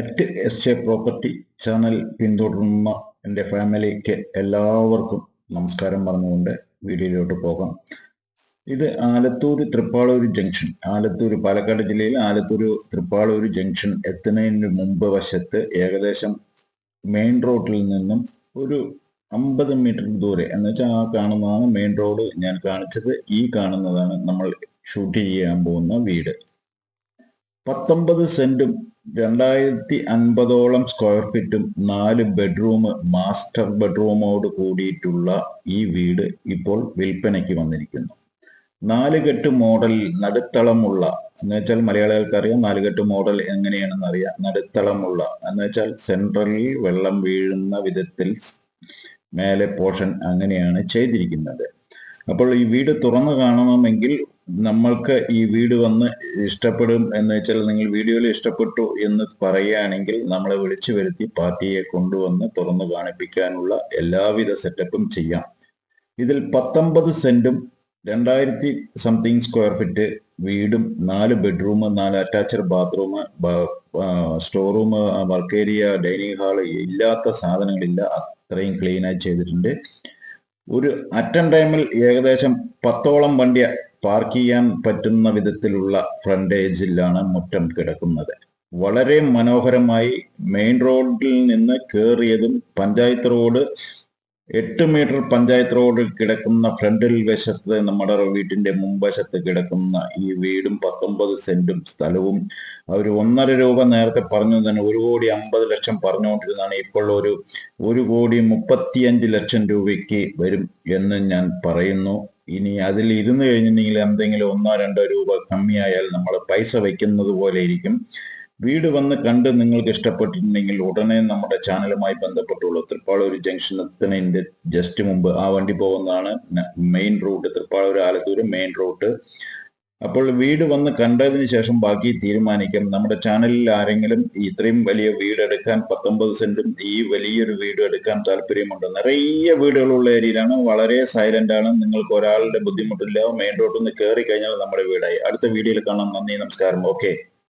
At S A property channel പിന്തുടരുന്ന എന്റെ ഫാമിലിക്ക് എല്ലാവർക്കും നമസ്കാരം പറഞ്ഞുകൊണ്ട് വീഡിയോയിലോട്ട് പോകാം. ഇത് ആലത്തൂർ തൃപ്പാളൂർ ജംഗ്ഷൻ. ആലത്തൂർ പാലക്കാട് ജില്ലയിൽ ആലത്തൂർ തൃപ്പാളൂർ ജംഗ്ഷൻ എത്തുന്നതിന് മുമ്പ് വശത്ത് ഏകദേശം മെയിൻ റോഡിൽ നിന്നും ഒരു അമ്പത് മീറ്റർ ദൂരെ എന്ന് വെച്ചാൽ ആ കാണുന്നതാണ് മെയിൻ റോഡ് ഞാൻ കാണിച്ചത്. ഈ കാണുന്നതാണ് നമ്മൾ ഷൂട്ട് ചെയ്യാൻ പോകുന്ന വീട്. പത്തൊമ്പത് സെന്റും രണ്ടായിരത്തി അൻപതോളം സ്ക്വയർ ഫീറ്റും നാല് ബെഡ്റൂം മാസ്റ്റർ ബെഡ്റൂമോട് കൂടിയിട്ടുള്ള ഈ വീട് ഇപ്പോൾ വിൽപ്പനയ്ക്ക് വന്നിരിക്കുന്നു. നാലുകെട്ട് മോഡൽ നടുത്തളമുള്ള എന്ന് വെച്ചാൽ മലയാളികൾക്ക് അറിയാം നാലുകെട്ട് മോഡൽ എങ്ങനെയാണെന്ന് അറിയാം. നടുത്തളമുള്ള എന്ന് വെച്ചാൽ സെൻട്രലിൽ വെള്ളം വീഴുന്ന വിധത്തിൽ മേലെ പോർഷൻ അങ്ങനെയാണ് ചെയ്തിരിക്കുന്നത്. അപ്പോൾ ഈ വീട് തുറന്നു കാണണമെങ്കിൽ നമ്മൾക്ക് ഈ വീട് വന്ന് ഇഷ്ടപ്പെടും എന്ന് വെച്ചാൽ നിങ്ങൾ വീഡിയോയിൽ ഇഷ്ടപ്പെട്ടു എന്ന് പറയുകയാണെങ്കിൽ നമ്മളെ വിളിച്ചു വരുത്തി പാർട്ടിയെ കൊണ്ടുവന്ന് തുറന്നു കാണിപ്പിക്കാനുള്ള എല്ലാവിധ സെറ്റപ്പും ചെയ്യാം. ഇതിൽ പത്തൊമ്പത് സെന്റും രണ്ടായിരത്തി സംതിങ് സ്ക്വയർ ഫീറ്റ് വീടും നാല് ബെഡ്റൂം നാല് attached bathroom store room work area dining hall ഇല്ലാത്ത സാധനങ്ങളില്ല. അത്രയും ക്ലീനായി ചെയ്തിട്ടുണ്ട്. ഒരു അറ്റൻ ടൈമിൽ ഏകദേശം പത്തോളം വണ്ടി പാർക്ക് ചെയ്യാൻ പറ്റുന്ന വിധത്തിലുള്ള ഫ്രണ്ടേജിലാണ് മുറ്റം കിടക്കുന്നത്. വളരെ മനോഹരമായി മെയിൻ റോഡിൽ നിന്ന് കയറിയതും പഞ്ചായത്ത് റോഡ് എട്ട് മീറ്റർ പഞ്ചായത്ത് റോഡിൽ കിടക്കുന്ന ഫ്രണ്ടിൽ വശത്ത് നമ്മുടെ വീട്ടിന്റെ മുൻവശത്ത് കിടക്കുന്ന ഈ വീടും പത്തൊമ്പത് സെന്റും സ്ഥലവും അവർ ഒന്നര രൂപ നേരത്തെ പറഞ്ഞു തന്നെ ഒരു കോടി അമ്പത് ലക്ഷം പറഞ്ഞുകൊണ്ടിരുന്നതാണ്. ഇപ്പോൾ ഒരു ഒരു കോടി മുപ്പത്തിയഞ്ച് ലക്ഷം രൂപയ്ക്ക് വരും എന്ന് ഞാൻ പറയുന്നു. ഇനി അതിൽ ഇരുന്ന് കഴിഞ്ഞിട്ടുണ്ടെങ്കിൽ എന്തെങ്കിലും ഒന്നോ രണ്ടോ രൂപ കമ്മിയായാൽ നമ്മൾ പൈസ വെക്കുന്നത് പോലെ ഇരിക്കും. വീട് വന്ന് കണ്ട് നിങ്ങൾക്ക് ഇഷ്ടപ്പെട്ടിട്ടുണ്ടെങ്കിൽ ഉടനെ നമ്മുടെ ചാനലുമായി ബന്ധപ്പെട്ടുള്ളൂ തൃപ്പാളൂർ ജംഗ്ഷൻ എത്തുന്നതിന്റെ ജസ്റ്റ് മുമ്പ് ആ വണ്ടി പോകുന്നതാണ്. Main route Thrippalur Alathur main route അപ്പോൾ വീട് വന്ന് കണ്ടതിന് ശേഷം ബാക്കി തീരുമാനിക്കാം. നമ്മുടെ ചാനലിൽ ആരെങ്കിലും ഇത്രയും വലിയ വീട് എടുക്കാൻ പത്തൊമ്പത് സെന്റും ഈ വലിയൊരു വീട് എടുക്കാൻ താല്പര്യമുണ്ട്? നിറയെ വീടുകളുള്ള ഏരിയയിലാണ്. വളരെ സൈലന്റ് ആണ്. നിങ്ങൾക്ക് ഒരാളുടെ ബുദ്ധിമുട്ടില്ല. മെയിൻ റോഡിൽ നിന്ന് കയറി കഴിഞ്ഞാൽ നമ്മുടെ വീടായി. അടുത്ത വീഡിയോയിൽ കാണാം. നന്ദി നമസ്കാരം. ഓക്കെ